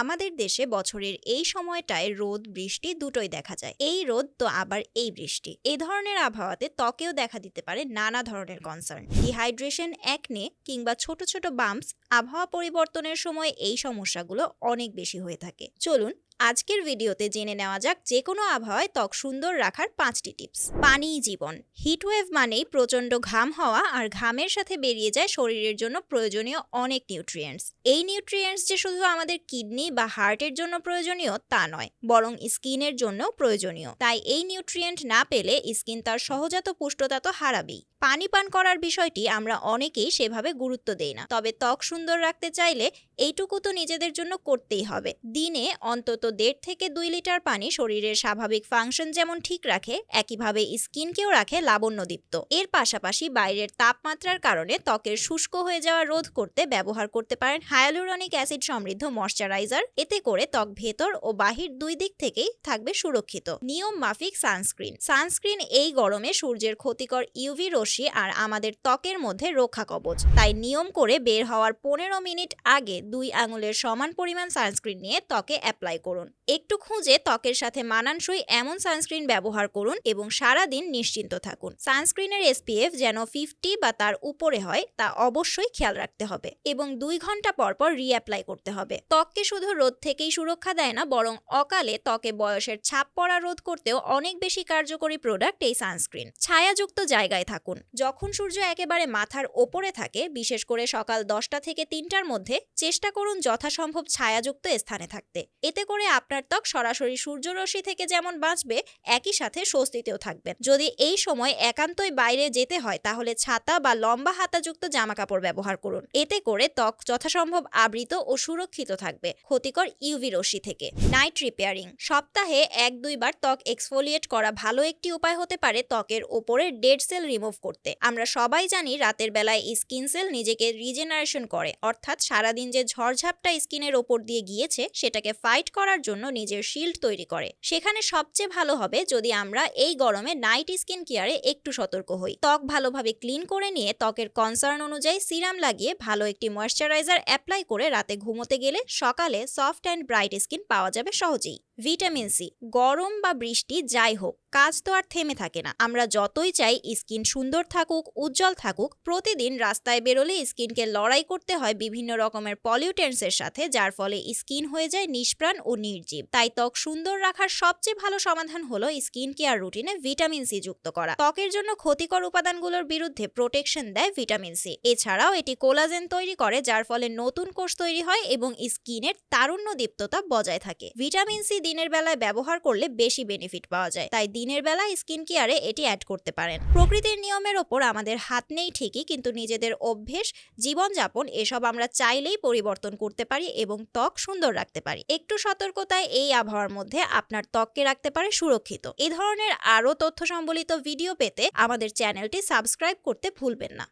আমাদের দেশে বছরের এই সময়টায় রোদ, বৃষ্টি দুটোই দেখা যায়। এই রোদ তো আবার এই বৃষ্টি। এই ধরনের আবহাওয়াতে ত্বকেও দেখা দিতে পারে নানা ধরনের কনসার্ন ডিহাইড্রেশন একনে কিংবা ছোট ছোট বাম্পস আবহাওয়া পরিবর্তনের সময় এই সমস্যাগুলো অনেক বেশি হয়ে থাকে। চলুন আজকের ভিডিওতে জেনে নেওয়া যাক যে কোনো আবহাওয়ায় ত্বক সুন্দর রাখার পাঁচটি টিপস। পানিই জীবন। হিটওয়েভ মানেই প্রচণ্ড ঘাম হওয়া আর ঘামের সাথে বেরিয়ে যায় শরীরের জন্য প্রয়োজনীয় অনেক নিউট্রিয়েন্টস এই নিউট্রিয়েন্টস যে শুধু আমাদের কিডনি বা হার্টের জন্য প্রয়োজনীয় তা নয়, বরং স্কিনের জন্য প্রয়োজনীয়। তাই এই নিউট্রিয়েন্ট না পেলে স্কিন তার সহজাত পুষ্টতা তো হারাবেই। পানি পান করার বিষয়টি আমরা অনেকেই সেভাবে গুরুত্ব দেই না। তবে ত্বক সুন্দর রাখতে চাইলে এইটুকু তো নিজেদের জন্য করতেই হবে। দিনে অন্তত দেড় থেকে দুই লিটার পানি শরীরের স্বাভাবিক ফাংশন যেমন ঠিক রাখে, একইভাবে স্কিনকেও রাখে লাবণ্যদীপ্ত। এর পাশাপাশি বাইরের তাপমাত্রার কারণে ত্বকের শুষ্ক হয়ে যাওয়া রোধ করতে ব্যবহার করতে পারেন হায়ালুরনিক অ্যাসিড সমৃদ্ধ ময়শ্চারাইজার। এতে করে ত্বক ভেতর ও বাহির দুই দিক থেকেই থাকবে সুরক্ষিত। নিয়ম মাফিক সানস্ক্রিন। সানস্ক্রিন এই গরমে সূর্যের ক্ষতিকর ইউভি রশ্মি আর আমাদের ত্বকের মধ্যে রক্ষা কবচ। তাই নিয়ম করে বের হওয়ার পনেরো মিনিট আগে দুই আঙুলের সমান পরিমাণ সানস্ক্রিন নিয়ে ত্বকে অ্যাপ্লাই করুন। একটু খুঁজে ত্বকের সাথে মানানসই এমন সানস্ক্রিন ব্যবহার করুন এবং সারাদিন নিশ্চিন্ত থাকুন। সানস্ক্রিনের এসপিএফ যেন ফিফটি বা তার উপরে হয়, তা অবশ্যই খেয়াল রাখতে হবে এবং দুই ঘণ্টা পর পর রিঅ্যাপ্লাই করতে হবে। ত্বককে শুধু রোদ থেকেই সুরক্ষা দেয় না, বরং অকালে ত্বকে বয়সের ছাপ পড়া রোধ করতেও অনেক বেশি কার্যকরী প্রোডাক্ট এই সানস্ক্রিন। ছায়াযুক্ত জায়গায় থাকুন। যখন সূর্য একেবারে মাথার ওপরে থাকে, বিশেষ করে সকাল দশটা থেকে তিনটার মধ্যে, চেষ্টা করুন যথাসম্ভব ছায়াযুক্ত স্থানে থাকতে। এতে করে আপনার ত্বক সরাসরি সূর্যরশ্মি থেকে যেমন বাঁচবে, একই সাথে স্বস্তিতেও থাকবেন। যদি এই সময় একান্তই বাইরে যেতে হয়, তাহলে ছাতা বা লম্বা হাতাযুক্ত জামাকাপড় ব্যবহার করুন। এতে করে ত্বক যথাসম্ভব আবৃত ও সুরক্ষিত থাকবে। ক্ষতিকর ইউভি রশ্মি থেকে। Night repairing. সপ্তাহে এক দুইবার ত্বক এক্সফোলিয়েট করা ভালো একটি উপায় হতে পারে ত্বকের ওপরে ডেড সেল রিমুভ করতে। আমরা সবাই জানি রাতের বেলায় স্কিন সেল নিজেকে রিজেনারেশন করে, অর্থাৎ সারাদিন যে ঝড়ঝাপটা স্কিনের ওপর দিয়ে গিয়েছে, সেটাকে ফাইট করার জন্য নিজের শিল্ড তৈরি করে। সেখানে সবচেয়ে ভালো হবে যদি আমরা এই গরমে নাইট স্কিন কেয়ারে একটু সতর্ক হই। ত্বক ভালোভাবে ক্লিন করে নিয়ে ত্বকের কনসার্ন অনুযায়ী সিরাম লাগিয়ে ভালো একটি ময়শ্চারাইজার অ্যাপ্লাই করে রাতে ঘুমোতে গেলে সকালে সফট অ্যান্ড ব্রাইট স্কিন পাওয়া যাবে সহজেই। ভিটামিন সি গরম বা বৃষ্টি যাই হোক, কাজ তো আর থেমে থাকে না। আমরা যতই চাই স্কিন সুন্দর থাকুক, উজ্জ্বল থাকুক, প্রতিদিন রাস্তায় বেরোলে স্কিনকে লড়াই করতে হয় বিভিন্ন রকমের পলিউটেন্সের সাথে, যার ফলে স্কিন হয়ে যায় নিষ্প্রাণ ও নির্জীব। তাই ত্বক সুন্দর রাখার সবচেয়ে ভালো সমাধান হলো স্কিন কেয়ার রুটিনে ভিটামিন সি যুক্ত করা। ত্বকের জন্য ক্ষতিকর উপাদানগুলোর বিরুদ্ধে প্রোটেকশন দেয় ভিটামিন সি। এছাড়াও এটি কোলাজেন তৈরি করে, যার ফলে নতুন কোষ তৈরি হয় এবং স্কিনের তারুণ্য দীপ্ততা বজায় থাকে। ভিটামিন সি দিনের বেলায় ব্যবহার করলে বেশি বেনিফিট পাওয়া যায়, তাই দিনের বেলা স্কিন কেয়ারে এটি অ্যাড করতে পারেন। প্রকৃতির নিয়মের ওপর আমাদের হাত নেই ঠিকই, কিন্তু নিজেদের অভ্যেস, জীবনযাপন, এসব আমরা চাইলেই পরিবর্তন করতে পারি এবং ত্বক সুন্দর রাখতে পারি। একটু সতর্কতায় এই আবহাওয়ার মধ্যে আপনার ত্বককে রাখতে পারে সুরক্ষিত। এ ধরনের আরও তথ্য সম্বলিত ভিডিও পেতে আমাদের চ্যানেলটি সাবস্ক্রাইব করতে ভুলবেন না।